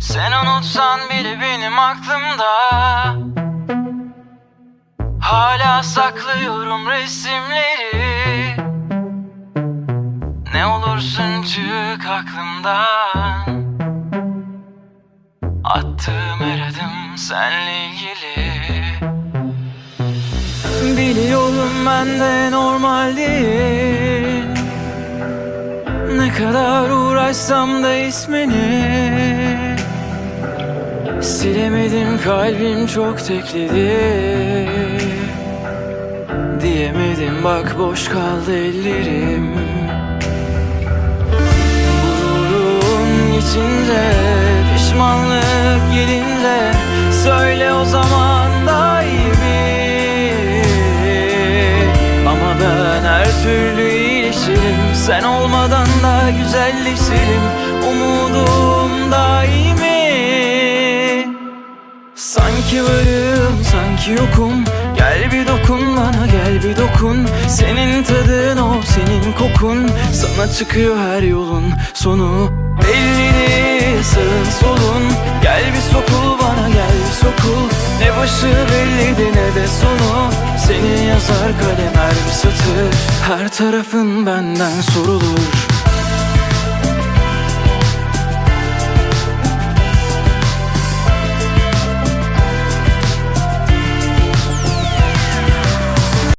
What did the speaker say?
Sen unutsan bile benim aklımda. Hala saklıyorum resimleri. Ne olursun çık aklımdan. Attığım her adım senle ilgili. Biliyorum ben de normal değil. Ne kadar uğraşsam da ismini kalbim çok tekledi. Diyemedim bak boş kaldı ellerim. Gururun içinde pişmanlık gelince Söyle o zaman da iyi mi? Ama ben her türlü iyileşirim. Sen olmadan da güzelleşirim. Umudum daimi Sanki varım sanki yokum. Gel bir dokun bana gel bir dokun. Senin tadın o senin kokun. Sana çıkıyor her yolun sonu. Belli sağın solun. Gel bir sokul bana gel bir sokul. Ne başı belliydi ne de sonu. Senin yazar kalem her bir satır. Her tarafın benden sorulur